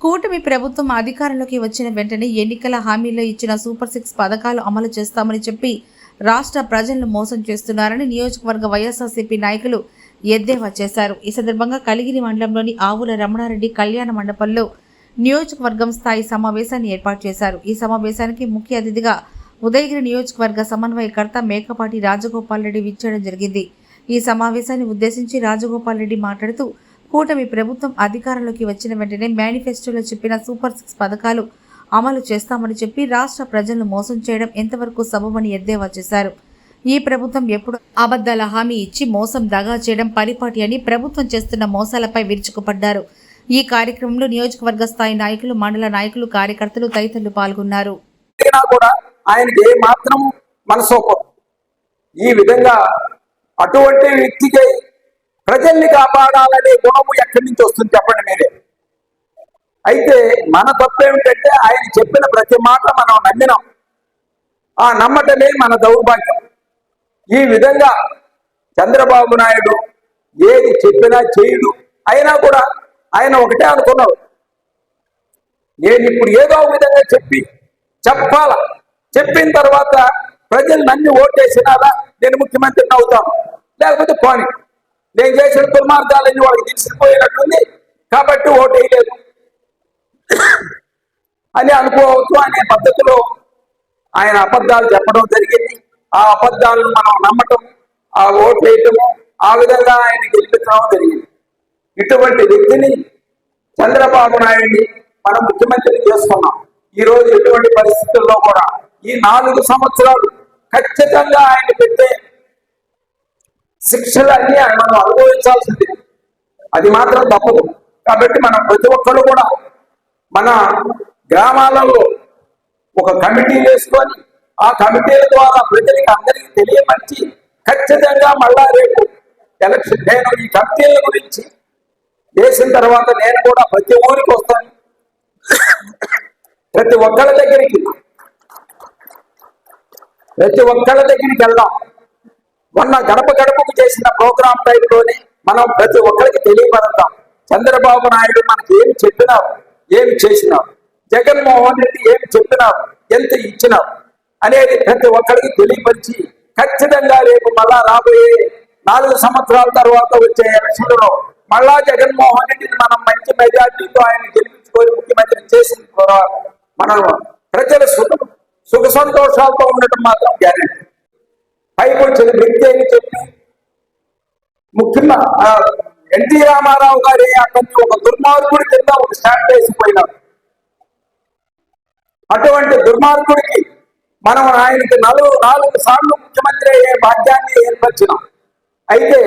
కూటమి ప్రభుత్వం అధికారంలోకి వచ్చిన వెంటనే ఎన్నికల హామీలో ఇచ్చిన సూపర్ సిక్స్ పథకాలు అమలు చేస్తామని చెప్పి రాష్ట్ర ప్రజలను మోసం చేస్తున్నారని నియోజకవర్గ వైఎస్ఆర్సీపీ నాయకులు ఎద్దేవా చేశారు. ఈ సందర్భంగా కలిగిరి మండలంలోని ఆవుల రమణారెడ్డి కళ్యాణ మండపంలో నియోజకవర్గం స్థాయి సమావేశాన్ని ఏర్పాటు చేశారు. ఈ సమావేశానికి ముఖ్య అతిథిగా ఉదయగిరి నియోజకవర్గ సమన్వయకర్త మేకపాటి రాజగోపాల్ రెడ్డి విచ్చేయడం జరిగింది. ఈ సమావేశాన్ని ఉద్దేశించి రాజగోపాల్ రెడ్డి మాట్లాడుతూ కూటమి ప్రభుత్వం అధికారంలోకి వచ్చిన వెంటనే మేనిఫెస్టోలో చెప్పిన సూపర్ సిక్స్ పథకాలు అమలు చేస్తామని చెప్పి రాష్ట్ర ప్రజలను మోసం చేయడం ఎంతవరకు సబమని ఎద్దేవా చేశారు. ఈ ప్రభుత్వం ఎప్పుడు అబద్ధాల హామీ ఇచ్చి మోసం దగా చేయడం పరిపాటి అని ప్రభుత్వం చేస్తున్న మోసాలపై విరుచుకుపడ్డారు. ఈ కార్యక్రమంలో నియోజకవర్గ స్థాయి నాయకులు మండల నాయకులు కార్యకర్తలు తదితరులు పాల్గొన్నారు. ఆయనకి ఏ మాత్రం మనసోపం ఈ విధంగా అటువంటి వ్యక్తికి ప్రజల్ని కాపాడాలనే గుణము ఎక్కడి నుంచి వస్తుంది చెప్పండి మీరే. అయితే మన తప్పేమిటంటే ఆయన చెప్పిన ప్రతి మాట మనం నమ్మినాం. ఆ నమ్మటమే మన దౌర్భాగ్యం. ఈ విధంగా చంద్రబాబు నాయుడు ఏది చెప్పినా చేయడు. అయినా కూడా ఆయన ఒకటే అనుకున్నాడు. నేను ఇప్పుడు ఏదో ఒక విధంగా చెప్పి చెప్పాల? చెప్పిన తర్వాత ప్రజలు నన్ను ఓటేసినారా నేను ముఖ్యమంత్రిని అవుతాను. లేకపోతే పోనీ. నేను చేసిన దుర్మార్గాలన్నీ వాళ్ళకి తెలిసిపోయినట్టుంది కాబట్టి ఓటు వేయలేదు. అని అనుకోవచ్చు అనే పద్ధతిలో ఆయన అబద్ధాలు చెప్పడం జరిగింది. ఆ అబద్ధాలను మనం నమ్మటం ఆ ఓటు వేయటము ఆ విధంగా ఆయన గెలిపించడం జరిగింది. ఇటువంటి వ్యక్తిని చంద్రబాబు నాయుడిని మనం ముఖ్యమంత్రి చేసుకున్నాం ఈ రోజు ఎటువంటి పరిస్థితుల్లో కూడా ఈ నాలుగు సంవత్సరాలు ఖచ్చితంగా ఆయన పెట్టే శిక్షలు ఆయన మనం అనుభవించాల్సింది. అది మాత్రం తప్పదు. కాబట్టి మనం ప్రతి ఒక్కరు కూడా మన గ్రామాలలో ఒక కమిటీ వేసుకొని ఆ కమిటీల ద్వారా ప్రజలకు అందరికీ తెలియపరిచి ఖచ్చితంగా మళ్ళా రేపు ఎలక్షన్ నేను ఈ కమిటీల గురించి వేసిన తర్వాత నేను కూడా ప్రతి ఊరికి వస్తాను. ప్రతి ఒక్కళ్ళ దగ్గరికి. ప్రతి ఒక్కళ్ళ దగ్గరికి వెళ్దాం. మొన్న గడప గడపకు చేసిన ప్రోగ్రాం టైంలోనే మనం ప్రతి ఒక్కరికి తెలియపడతాం చంద్రబాబు నాయుడు మనకి ఏమి చెప్పినావు ఏమి చేసినావు జగన్మోహన్ రెడ్డి ఏమి చెప్పినావు ఎంత ఇచ్చినావు అనేది ప్రతి ఒక్కరికి తెలియపరిచి ఖచ్చితంగా రేపు మళ్ళా రాబోయే నాలుగు సంవత్సరాల తర్వాత వచ్చే ఎలక్షన్లలో మళ్ళా జగన్మోహన్ రెడ్డిని మనం మంచి మెజార్టీతో ఆయన గెలిపించుకొని ముఖ్యమంత్రి చేసిన తర్వాత మనం ప్రజల సుఖ సుఖ సంతోషాలతో ఉండటం మాత్రం గ్యారెంటీ పైకి వచ్చిన వ్యక్తి అని చెప్పి? ముఖ్యంగా ఎన్టీ రామారావు గారి అక్కడి ఒక దుర్మార్గుడి కింద ఒక స్టాండ్ వేసిపోయినారు. అటువంటి దుర్మార్గుడికి మనం ఆయనకి నలుగు నాలుగు సార్లు ముఖ్యమంత్రి అయ్యే భాగ్యాన్ని ఏర్పరిచినాం. అయితే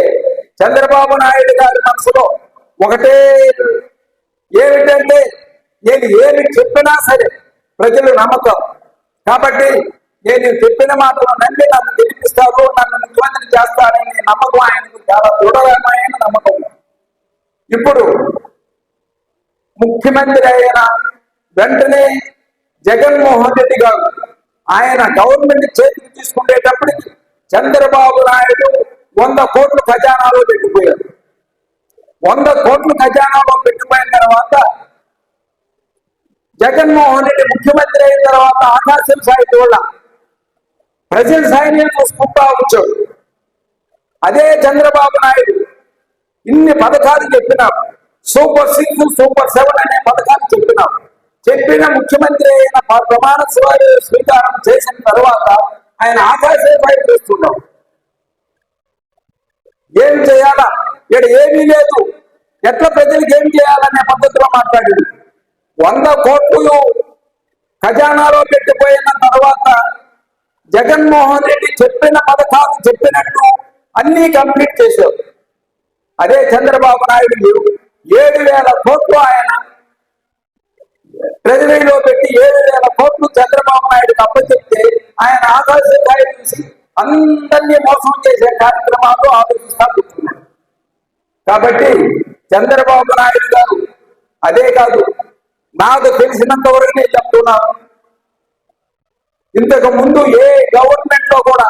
చంద్రబాబు నాయుడు గారి మనసులో ఒకటే ఏమిటంటే నేను ఏమి చెప్పినా సరే ప్రజలు నమ్మకం. కాబట్టి నేను చెప్పిన మాటలు నమ్మి నాకు గెలిపిస్తారు నన్ను ముఖ్యమంత్రి చేస్తారని నమ్మకం ఆయనకు చాలా దృఢమైన నమ్మకం. ఇప్పుడు ముఖ్యమంత్రి అయిన వెంటనే జగన్మోహన్ రెడ్డి గారు ఆయన గవర్నమెంట్ చేతికి తీసుకునేటప్పటికి చంద్రబాబు నాయుడు వంద కోట్లు ఖజానాలో పెట్టిపోయారు. వంద కోట్లు ఖజానాలో పెట్టిపోయిన తర్వాత జగన్మోహన్ రెడ్డి ముఖ్యమంత్రి అయిన తర్వాత ఆకాశం సాయి తోళ్ళ ప్రజల సైన్యం చూసుకుంటా వచ్చాడు అదే చంద్రబాబు నాయుడు ఇన్ని పథకాలు చెప్పినాం సూపర్ సిక్స్ సూపర్ సెవెన్ అనే పథకాలు చెప్పినాం చెప్పిన ముఖ్యమంత్రి అయిన ప్రమాణ స్వీకారం చేసిన తర్వాత ఆయన ఆకాశం బయట చేస్తున్నాం. ఏం చేయాలా? ఇక్కడ ఏమీ లేదు. ఎట్లా ప్రజలకు ఏం చేయాలనే పద్ధతిలో మాట్లాడింది వంద కోట్లు ఖజానాలో పెట్టిపోయిన తర్వాత జగన్మోహన్ రెడ్డి చెప్పిన పథకాలు చెప్పినట్టు అన్ని కంప్లీట్ చేశారు. అదే చంద్రబాబు నాయుడు ఏడు వేల కోట్లు ఆయన ట్రెజరీలో పెట్టి ఏడు వేల కోట్లు చంద్రబాబు నాయుడుకి అప్పచెప్తే ఆయన ఆకాశంగా చూసి అందరినీ మోసం చేసే కార్యక్రమాలు ఆలోచిస్తా కూర్చున్నాడు కాబట్టి చంద్రబాబు నాయుడు గారు అదే కాదు నాకు తెలిసినంత వరకు నేను చెప్తున్నాను ఇంతకు ముందు ఏ గవర్నమెంట్లో కూడా